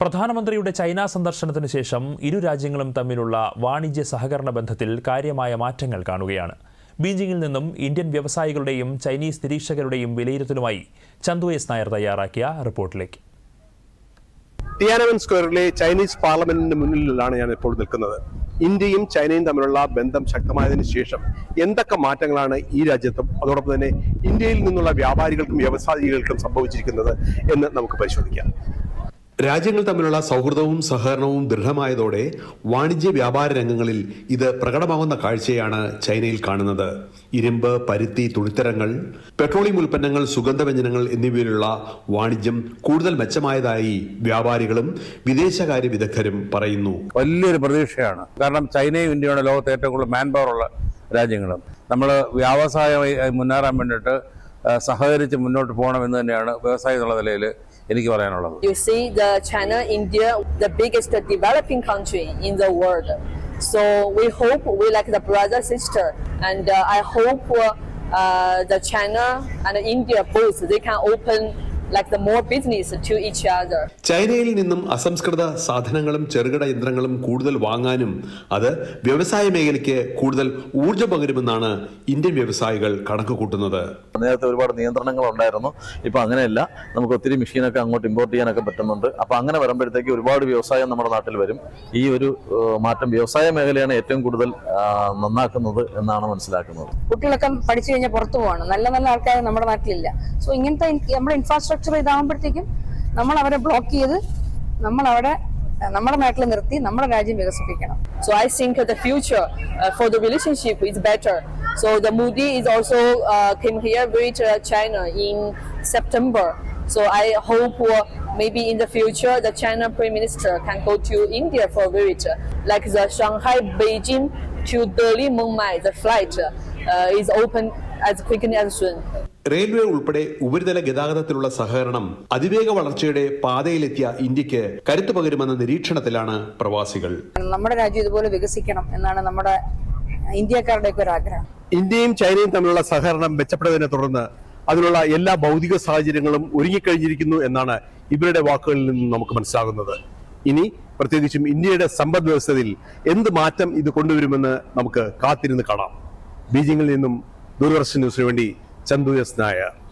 പ്രധാനമന്ത്രിയുടെ ചൈന സന്ദർശനത്തിന് ശേഷം ഇരു രാജ്യങ്ങളും തമ്മിലുള്ള വാണിജ്യ സഹകരണ ബന്ധത്തിൽ കാര്യമായ മാറ്റങ്ങൾ കാണുകയാണ്. ബീജിംഗിൽ നിന്നും ഇന്ത്യൻ വ്യവസായികളുടെയും ചൈനീസ് നിരീക്ഷകരുടെയും വിലയിരുത്തലുമായി ചന്തു എസ് നായർ തയ്യാറാക്കിയ റിപ്പോർട്ടിലേക്ക്. ടിയാനവൻ സ്ക്വയറിലെ ചൈനീസ് പാർലമെന്റിന് മുന്നിലാണ് ഞാൻ ഇപ്പോൾ നിൽക്കുന്നത്. ഇന്ത്യയും ചൈനയും തമ്മിലുള്ള ബന്ധം ശക്തമായതിനു ശേഷം എന്തൊക്കെ മാറ്റങ്ങളാണ് ഈ രാജ്യത്തും അതോടൊപ്പം തന്നെ ഇന്ത്യയിൽ നിന്നുള്ള വ്യാപാരികൾക്കും വ്യവസായികൾക്കും സംഭവിച്ചിരിക്കുന്നത് എന്ന് നമുക്ക് പരിശോധിക്കാം. രാജ്യങ്ങൾ തമ്മിലുള്ള സൗഹൃദവും സഹകരണവും ദൃഢമായതോടെ വാണിജ്യ വ്യാപാര രംഗങ്ങളിൽ ഇത് പ്രകടമാകുന്ന കാഴ്ചയാണ് ചൈനയിൽ കാണുന്നത്. ഇരുമ്പ് പരുത്തി തുണിത്തരങ്ങൾ പെട്രോളിയം ഉൽപ്പന്നങ്ങൾ സുഗന്ധവ്യഞ്ജനങ്ങൾ എന്നിവയിലുള്ള വാണിജ്യം കൂടുതൽ മെച്ചമായതായി വ്യാപാരികളും വിദേശകാര്യ വിദഗ്ധരും പറയുന്നു. വലിയൊരു പ്രതീക്ഷയാണ്. കാരണം ചൈനയും ഇന്ത്യയാണ് ലോകത്തെ ഏറ്റവും കൂടുതൽ മാൻ പവർ ഉള്ള രാജ്യങ്ങളും നമ്മൾ വ്യാവസായ മുന്നേറാൻ വേണ്ടിയിട്ട് സഹകരിച്ച് മുന്നോട്ട് പോകണം പോകണമെന്ന് തന്നെയാണ് വ്യവസായം എന്നുള്ള നിലയിൽ എനിക്ക് പറയാനുള്ളത് China, India, the biggest developing country in the world. So we hope we like the brother sister, and uh, I hope uh, uh, the China and India both they can open like the more business to each other. ചൈനയിൽ നിന്നും അസംസ്കൃത സാധനങ്ങളും ചെറുകിട യന്ത്രങ്ങളും കൂടുതൽ വാങ്ങാനും അത് വ്യവസായ മേഖലയ്ക്ക് കൂടുതൽ ഊർജം പകരുമെന്നാണ് ഇന്ത്യൻ വ്യവസായികൾ കണക്ക് കൂട്ടുന്നത് നേരത്തെ ഒരുപാട് നിയന്ത്രണങ്ങൾ ഉണ്ടായിരുന്നു ഇപ്പൊ അങ്ങനെയല്ല. നമുക്ക് ഒത്തിരി മെഷീനൊക്കെ അങ്ങോട്ട് ഇമ്പോർട്ട് ചെയ്യാനൊക്കെ പറ്റുന്നുണ്ട്. അപ്പൊ അങ്ങനെ വരുമ്പോഴത്തേക്ക് ഒരുപാട് വ്യവസായം നമ്മുടെ നാട്ടിൽ വരും. ഈ ഒരു മാറ്റം വ്യവസായ മേഖലയാണ് ഏറ്റവും കൂടുതൽ നന്നാക്കുന്നത് എന്നാണ് മനസ്സിലാക്കുന്നത്. കുട്ടികളൊക്കെ പഠിച്ചു കഴിഞ്ഞാൽ പുറത്തു പോകണം നല്ല നല്ല ആൾക്കാർ നമ്മുടെ നാട്ടിലില്ല. സോ ഇങ്ങനത്തെ നമ്മുടെ ഇൻഫ്രാസ്ട്രക്ചർ ഇതാകുമ്പോഴത്തേക്കും നമ്മൾ അവരെ ബ്ലോക്ക് ചെയ്ത് നമ്മൾ അവിടെ നമ്മുടെ നാട്ടിൽ നിർത്തി നമ്മുടെ രാജ്യം വികസിപ്പിക്കണം the future uh, for the relationship is better. So the Moody is also uh, came here visit uh, China in September. So I hope uh, maybe in the future the China Prime Minister can go to India for visit, like the Shanghai Beijing to Delhi Mumbai. The flight uh, is open as quickly as soon. Railway ഉൾപ്പെടെ ഉപരിതല ഗതാഗതത്തിലുള്ള സഹകരണം അതിവേഗ വളർച്ചയുടെ പാതയിലെത്തിയ ഇന്ത്യയ്ക്ക് കരുത്തു പകരുമെന്ന നിരീക്ഷണത്തിലാണ് പ്രവാസികൾ. നമ്മുടെ രാജ്യം ഇതുപോലെ വികസിക്കണം എന്നാണ് നമ്മുടെ ഇന്ത്യക്കാരുടെയൊക്കെ ഒരു ആഗ്രഹം. ഇന്ത്യയും ചൈനയും തമ്മിലുള്ള സഹകരണം മെച്ചപ്പെട്ടതിനെ തുടർന്ന് അതിനുള്ള എല്ലാ ഭൗതിക സാഹചര്യങ്ങളും ഒരുങ്ങിക്കഴിഞ്ഞിരിക്കുന്നു എന്നാണ് ഇവരുടെ വാക്കുകളിൽ നിന്നും നമുക്ക് മനസ്സിലാകുന്നത്. ഇനി പ്രത്യേകിച്ചും ഇന്ത്യയുടെ സമ്പദ് വ്യവസ്ഥയിൽ എന്ത് മാറ്റം ഇത് കൊണ്ടുവരുമെന്ന് നമുക്ക് കാത്തിരുന്ന് കാണാം. ബീജിംഗിൽ നിന്നും ദൂരദർശൻ ന്യൂസിനു വേണ്ടി ചന്തു എസ് നായർ.